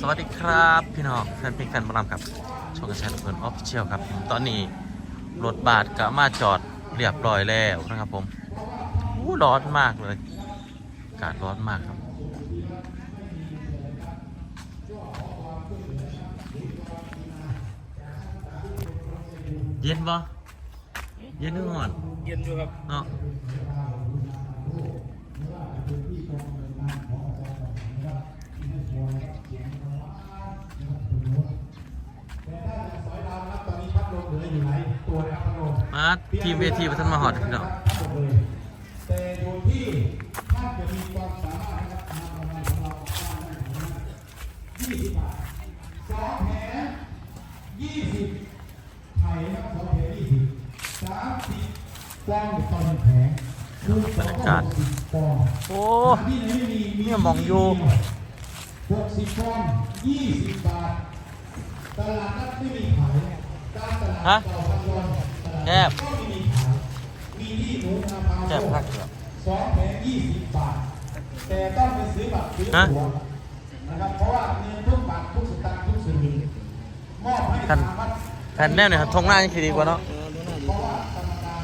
สวัสดีครับพี่น้องแฟนเพลงแฟนบอลครับช่องกระชายระเบิดออฟฟิเชียลครับ ตอนนี้รถบาทก็มาจอดเรียบร้อยแล้วนะครับผมอู้ร้อนมากเลยอากาศร้อนมากครับ เย็นปะเย็นหรือร้อนเย็นอยู่ครับเนาะ ตอนนี้พัดลมเหลืออยู่ไหนตัวนะครับพัดลม มา ทีมเวทีประทันมาหอดพี่น้องทั้งหมดเลยแต่อยู่ที่ท่านจะมีความสามารถนะครับทำอะไรของเรายี่สิบบาทสองแผงยี่สิบไข่นะครับสองแผงยี่สิบสามสิบฟองต่อหนึ่งแผงคูณสองก็หกสิบฟองโอ้ที่ไหนไม่มีมีเนี่ยมองอยู่หกสิบฟองยี่สิบบาท ตลาดนัดไม่มีขายการตลาดฮะต่อพันวันตลาด แคบก็ไม่มีขายมีที่หนูนาพาวแคบพักเหรอสองแผงยี่สิบบาท แต่ต้องไปซื้อบัตรซื้อฮะตั๋วนะครับ เพราะว่าเงินทุกบาททุกสตางค์ทุกสลึงมอบให้ท่านทางวัดแผ่นแน่เนี่ยครับทงหน้านี่คือดีกว่าเนาะเพราะว่ากรรมการ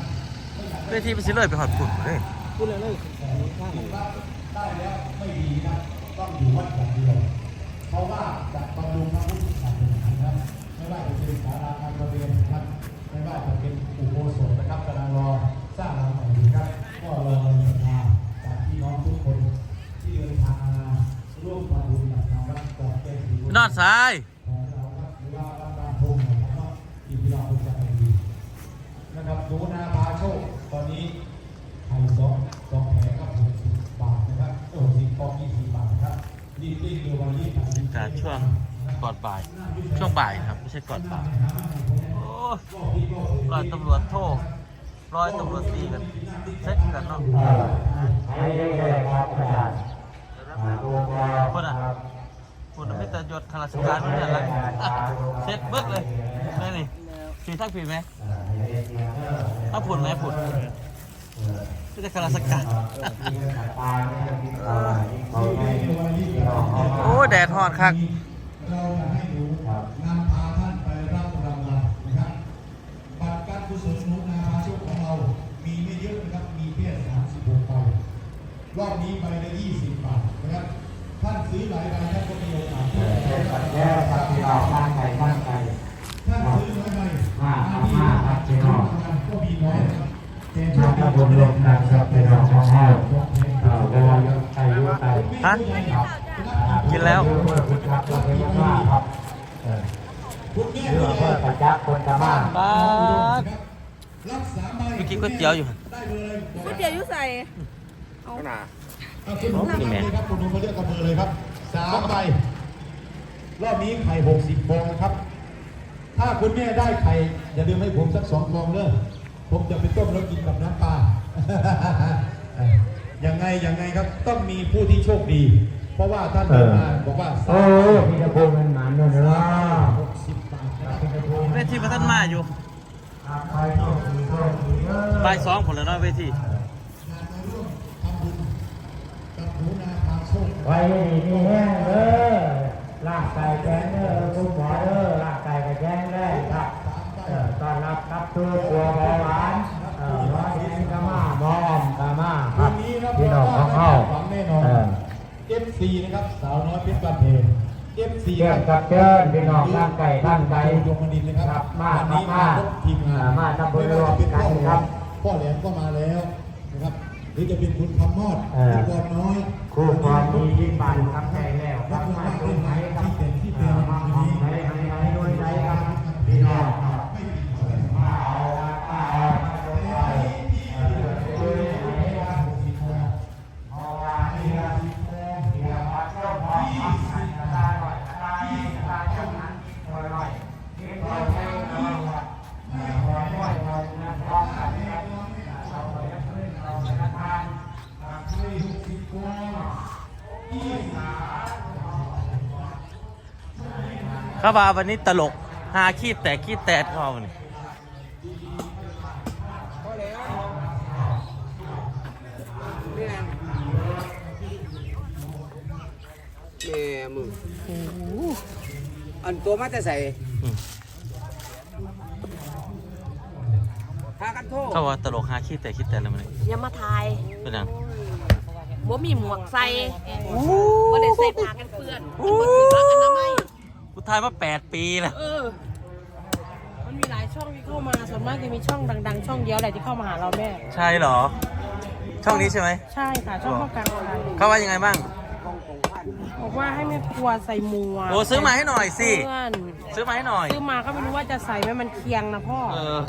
ไม่อยากเวทีไปสิเลยไปหอดฝุ่นเลยพูดเลยเลยข้างหนึ่งรับได้แล้วไม่ดีนะต้องอยู่วัดอย่างเดียวเพราะว่าจะบำรุงพระ ซ้ายของเราครับหรือว่าวัดบางพงนะครับที่พี่น้องทุกท่านดีนะครับดูนาพาโชค ตอนนี้ไข่สองสองแผงครับหกสิบบาทนะครับหกสิบฟองยี่สิบบาทนะครับรีบรีบเร็ววันนี้ตัดสินใจการช่วงก่อนบ่าย ช่วงบ่ายครับ ไม่ใช่ก่อนบ่าย โอ้ร้อยตำรวจโทษร้อยตำรวจตีกันเซ็ตกันเนาะให้ได้เลยครับอาจารย์อ่าดูแลคนอะ คนไม่แต่ยศข้าราชการไม่ได้อะไรเซ็ตเบิดเลยนี่นี่ผีทักผีไหมถ้าผุนไหมผุนไม่ได้ข้าราชการโอ้แดดฮอดคัก ก่ฮะกินแล้วครับเราเป็นว่าครับเออคุณแม่เพื่อเพื่อประจักษ์คนธรรมะป้าดรับสามใบเมื่อกี้ก๋วยเตี๋ยวอยู่ได้เบอร์เลยบอกก๋วยเตี๋ยวอยุ่ใส่ข้างหน้าเอาคุณหนูทำเลยครับคุณหนูมาเลือกกับเบอร์เลยครับสามใบรอบนี้ไข่หกสิบฟองนะครับ ถ้าคุณแม่ได้ไข่อย่าลืมให้ผมสักสองฟองเด้อผมจะไปต้มแล้วกินกับน้ำปลา ยังไงยังไงครับต้องมีผู้ที่โชคดี เพราะว่าท่านเดินมาบอกว่าโอ้พี่ตะพูมันหมันเนอะเนาะหกสิบบาทครับพี่ตะพูเวทีประทันมาอยู่ไปโชคดีโชคดีเด้อบ่ายสองผลแล้วเนาะเวทีงานมาร่วมทำบุญกับหนูนาพาโชคไว้ดีมีแห้งเด้อลากไก่แจ้งเด้อคุณหมอเด้อลากไก่กับแจ้งได้ครับเอ่อต้อนรับครับตัว สาวน้อยเพชรบ้านเพ FC เชิญครับเชิญพี่น้องร่างไก่ท่านไก่ยงมดินนะครับครับมาวันนี้ครับมาพบทีมงานอ่ามาทำบุญร่วมกันครับพ่อแหลมก็มาแล้วนะครับหรือจะเป็นคุณคำมอดเออคุณบอลน้อยคู่ความมีที่ปันครับแท้แล้วรับรางวัลเป็นไหน เขาว่าวันนี้ตลกหาขี้แตกขี้แตกเขานี่พอแล้วเนี่ยแม่มึงอันตัวมาแต่ใส่อืมพากันโทษเขาว่าตลกฮาคิดแต่คิดแต่แล้วมันนี่อย่ามาทายเป็นหยังบ่มีหมวกใส่บ่ได้ใส่ผ้ากันเปื้อนบ่ถือว่าอนามัย กูทายมาแปดปีแล้ว เออ มันมีหลายช่องที่เข้ามา ส่วนมากจะมีช่องดัง ๆ ช่องเดียวแหละที่เข้ามาหาเราแม่ ใช่เหรอ ช่องนี้ใช่ไหม ใช่ค่ะ ช่องเข้ากลางค่ะเขาว่ายังไงบ้าง บอกว่าให้แม่ครัวใส่หมวกโอ้ซื้อมาให้หน่อยสิ เพื่อนซื้อมาให้หน่อย ซื้อมาก็ไม่รู้ว่าจะใส่ไหมมันเคียงนะพ่อ เออ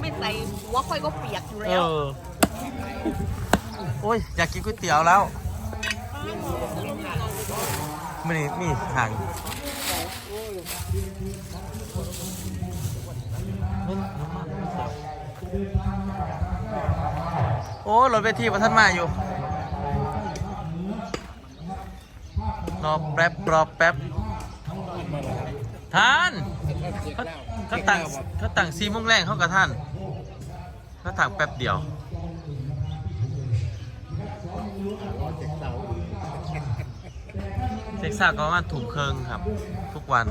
ไม่ใส่หัวค่อยก็เปียกอยู่เอแล้วอ โอ้ย อยากกินก๋วยเตี๋ยวแล้วไม่นี่มีทาง โอ้รถเวทีประท่านมาอยู่ รอแป๊บรอแป๊บท่านเขาเขาตั้งเขาตั้งซีโมงแรงเขากับท่านเขาตั้งแป๊บเดียวเซ็กซ่าก็มาถุงเคิงครับ ทุกวันบ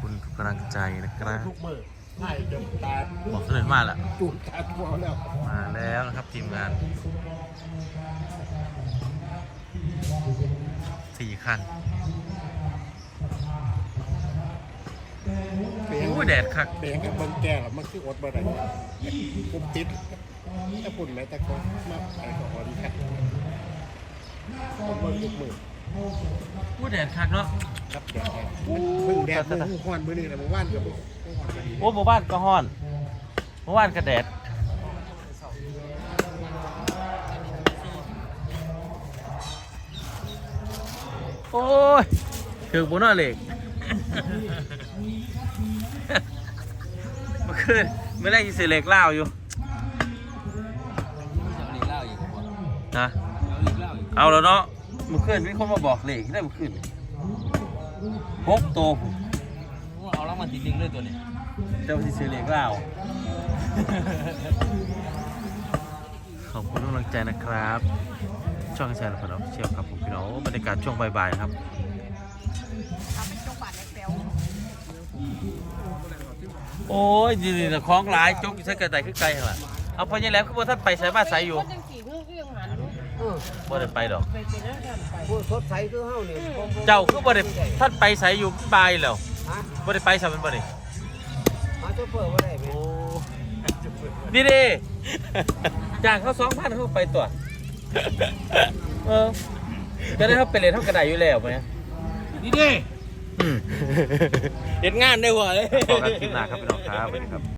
คุณกำลังใจนะครับทุกมือ ให้จนตาบอกเสนอมาแล้วจูดตาทั่วแล้วมาแล้วนะครับทีมงานสี่คันเปียงโอ้ยแดดคักเปียงกับเบิ่งแก่แล้วมันคืออดบ่ได้ผมติดถ้าปุ่นแม้แต่ก็มาไปก็พอดีครับผมเบิ่งทุกมือโอ้ยแดดคักเนาะครับแดดเบิ่งแดดเบิ่งควันมื้อนี้นะเมื่อวานก็บ่บ่ฮอดไป โอ้หมู่บ้านก็ฮ้อนหมู่บ้านก็แดดโอ้ยถือบุญน่ะเหล็กเมื่อคืนเมื่อแรกที่เสียเหล็กเล่าอยู่นะเอาแล้วเนาะเมื่อคืนมีคนมาบอกเหล็กได้เมื่อคืนพกโต จริงๆเลยตัวนี้เจ้าที่เสียเหล็กเล่าวขอบคุณทุกกำลังใจนะครับ ช่องแชร์และผลเชียวครับผมพี่น้องโอ้บรรยากาศช่วงบ่ายๆครับโอ้ยดีๆนะคล้องหลายจกอยู่ใช้กระต่ายขึ้นไกลเหรอเอาพอยังแหล้วคือว่าท่านไปใส่มาใส่อยู่จังกี่เรื่องเรื่องหันเออบ่ได้ไปดอกไปเป็นเรื่องกันไปผู้สดใสคือเฮานี่เจ้าคือบ่ได้ท่านไปใส่อยู่บายแล้วฮะ บ่ได้ไปใส่มันบ่ได้หาโชเฟอร์บ่ได้แม่โอ้นี่ดิจ้างเขาสองพันเขาไปตัว เออจะได้เขาไปเรียนเท่ากระไดอยู่แล้วไหมนี่ดิเห็นงานได้หัวเลยขอกันคลิปหน้าครับพี่น้องครับสวัสดีครับ